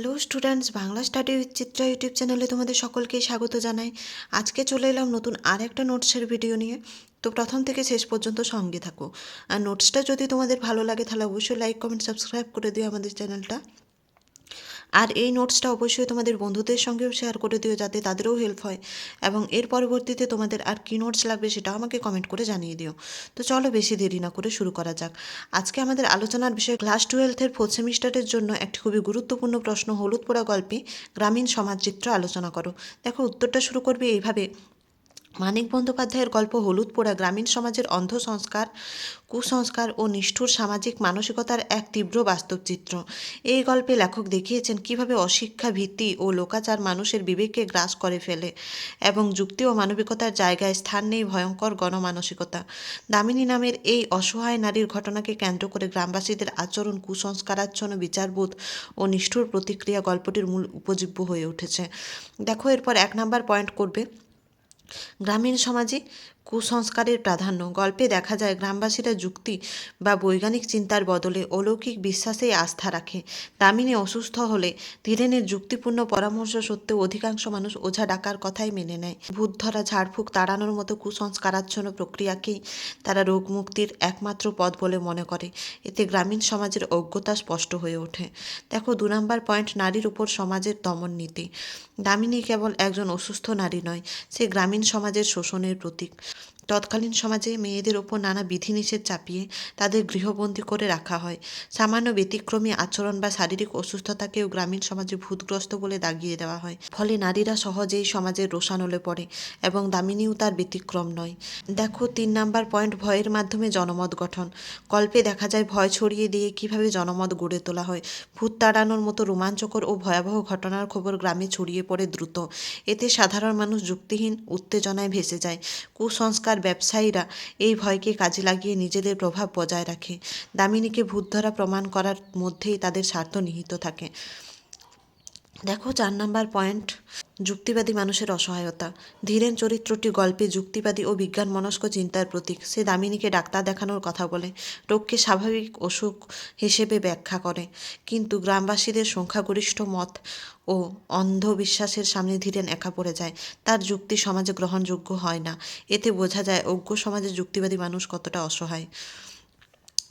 Hello students Bangla study with Chitra YouTube চ্যানেলে তোমাদের সকলকে স্বাগত জানাই। আজকে চলে এলাম নতুন আর একটা নোটসের ভিডিও নিয়ে। তো প্রথম থেকে শেষ পর্যন্ত সঙ্গে থাকো। আর নোটসটা যদি তোমাদের ভালো লাগে, তাহলে অবশ্যই লাইক কমেন্ট সাবস্ক্রাইব করে দিও আমাদের চ্যানেলটা আর এই নোটসটা অবশ্যই তোমাদের বন্ধুদের সঙ্গেও শেয়ার করে দিও যাতে তাদেরও হেল্প হয়। এবং এর পরবর্তীতে তোমাদের আর কী নোটস লাগবে সেটাও আমাকে কমেন্ট করে জানিয়ে দিও। তো চলো বেশি দেরি না করে শুরু করা যাক। আজকে আমাদের আলোচনার বিষয় ক্লাস টুয়েলথের ফোর্থ সেমিস্টারের জন্য একটি খুবই গুরুত্বপূর্ণ প্রশ্ন হলুদ পোড়া গল্পে গ্রামীণ সমাজচিত্র আলোচনা করো। দেখো উত্তরটা শুরু করবে এইভাবে। মানিক বন্দ্যোপাধ্যায়ের গল্প হলুদ পোড়া গ্রামীণ সমাজের অন্ধ সংস্কার কুসংস্কার ও নিষ্ঠুর সামাজিক মানসিকতার এক তীব্র বাস্তব চিত্র এই গল্পে লেখক দেখিয়েছেন কীভাবে অশিক্ষা, ভীতি ও লোকাচার মানুষের বিবেককে গ্রাস করে ফেলে এবং যুক্তি ও মানবিকতার জায়গায় স্থান নেই ভয়ঙ্কর গণমানসিকতা। দামিনী নামের এই অসহায় নারীর ঘটনাকে কেন্দ্র করে গ্রামবাসীদের আচরণ কুসংস্কারাচ্ছন্ন, বিচারবোধ ও নিষ্ঠুর প্রতিক্রিয়া গল্পটির মূল উপজীব্য হয়ে উঠেছে। দেখো, এরপর এক নাম্বার পয়েন্ট করবে গ্রামীণ সমাজে কুসংস্কারের প্রাধান্য। গল্পে দেখা যায়, গ্রামবাসীরা যুক্তি বা বৈজ্ঞানিক চিন্তার বদলে অলৌকিক বিশ্বাসেই আস্থা রাখে। দামিনী অসুস্থ হলে ধীরেনের যুক্তিপূর্ণ পরামর্শ সত্ত্বেও অধিকাংশ মানুষ ওঝা ডাকার কথাই মেনে নেয়। ভূত ধরা ঝাড়ফুঁক তাড়ানোর মতো কুসংস্কারাচ্ছন্ন প্রক্রিয়াকেই তারা রোগ মুক্তির একমাত্র পথ বলে মনে করে। এতে গ্রামীণ সমাজের অজ্ঞতা স্পষ্ট হয়ে ওঠে। দেখো, দু নম্বর পয়েন্ট, নারীর উপর সমাজের দমন নীতি। দামিনী কেবল একজন অসুস্থ নারী নয়, সে গ্রামীণ সমাজের শোষণের প্রতীক। তৎকালীন সমাজে মেয়েদের ওপর নানা বিধিনিষেধ চাপিয়ে তাদের গৃহবন্দী করে রাখা হয়। সামান্য ব্যতিক্রমী আচরণ বা শারীরিক অসুস্থতাকেও গ্রামীণ সমাজে ভূতগ্রস্ত বলে দাগিয়ে দেওয়া হয়। ফলে নারীরা সহজেই সমাজের রোষানলে পড়ে এবং দামিনীও তার ব্যতিক্রম নয়। দেখো, তিন নাম্বার পয়েন্ট ভয়ের মাধ্যমে জনমত গঠন। গল্পে দেখা যায় ভয় ছড়িয়ে দিয়ে কীভাবে জনমত গড়ে তোলা হয়। ভূত তাড়ানোর মতো রোমাঞ্চকর ও ভয়াবহ ঘটনার খবর গ্রামে ছড়িয়ে পড়ে দ্রুত। এতে সাধারণ মানুষ যুক্তিহীন, উত্তেজনায় ভেসে যায়। কুসংস্কার ব্যবসায়ীরা এই ভয়কে কাজে লাগিয়ে নিজেদের প্রভাব বজায় রাখে। দামিনীকে ভূত ধরা প্রমাণ করার মধ্যেই তাদের স্বার্থ নিহিত থাকে। দেখো, চার নাম্বার পয়েন্ট, যুক্তিবাদী মানুষের অসহায়তা। ধীরেন চরিত্রটি গল্পে যুক্তিবাদী ও বিজ্ঞান মনস্ক চিন্তার প্রতীক। সে দামিনীকে ডাক্তার দেখানোর কথা বলে, রোগকে স্বাভাবিক অসুখ হিসেবে ব্যাখ্যা করে। কিন্তু গ্রামবাসীদের সংখ্যাগরিষ্ঠ মত ও অন্ধবিশ্বাসের সামনে ধীরেন একা পড়ে যায়। তার যুক্তি সমাজে গ্রহণযোগ্য হয় না। এতে বোঝা যায়, অজ্ঞ সমাজে যুক্তিবাদী মানুষ কতটা অসহায়।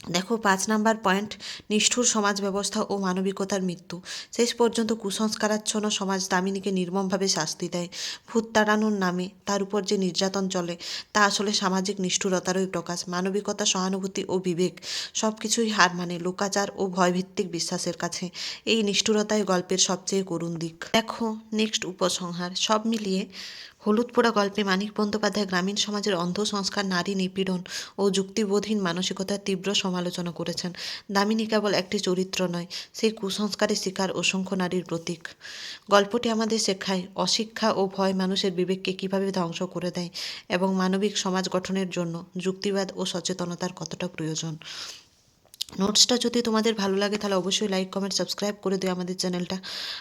দেখো, পাঁচ নাম্বার পয়েন্ট, নিষ্ঠুর সমাজ ব্যবস্থা ও মানবিকতার মৃত্যু। শেষ পর্যন্ত কুসংস্কারাচ্ছন্ন সমাজ দামিনীকে নির্মমভাবে শাস্তি দেয়। ভূত তাড়ানোর নামে, তার উপর যে নির্যাতন চলে, তা আসলে সামাজিক নিষ্ঠুরতারই প্রকাশ। মানবিকতা, সহানুভূতি ও বিবেক সব কিছুই হার মানে লোকাচার ও ভয়ভিত্তিক বিশ্বাসের কাছে। এই নিষ্ঠুরতাই গল্পের সবচেয়ে করুণ দিক। দেখো, নেক্সট উপসংহার। সব মিলিয়ে হলুদ পোড়া গল্পে মানিক বন্দ্যোপাধ্যায় গ্রামীণ সমাজের অন্ধ সংস্কার নারী নিপীড়ন ও যুক্তিবোধহীন মানসিকতার তীব্র সমালোচনা করেছেন। দামিনী কেবল একটি চরিত্র নয় সেই কুসংস্কারের শিকার অসংখ্য নারীর প্রতীক। গল্পটি আমাদের শেখায় অশিক্ষা ও ভয় মানুষের বিবেককে কীভাবে ধ্বংস করে দেয় এবং মানবিক সমাজ গঠনের জন্য যুক্তিবাদ ও সচেতনতার কতটা প্রয়োজন। নোটসটা যদি তোমাদের ভালো লাগে, তাহলে অবশ্যই লাইক কমেন্ট সাবস্ক্রাইব করে দিও আমাদের চ্যানেলটা।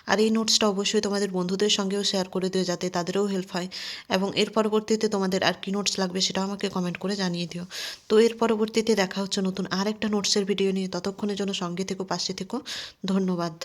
আর এই নোটসটা অবশ্যই তোমাদের বন্ধুদের সঙ্গেও শেয়ার করে দিও যাতে তাদেরও হেল্প হয়। এবং এর পরবর্তীতে তোমাদের আর কী নোটস লাগবে সেটাও আমাকে কমেন্ট করে জানিয়ে দিও। তো এর পরবর্তীতে দেখা হচ্ছে নতুন আর একটা নোটসের ভিডিও নিয়ে। ততক্ষণের জন্য সঙ্গে থেকো, পাশে থেকো। ধন্যবাদ।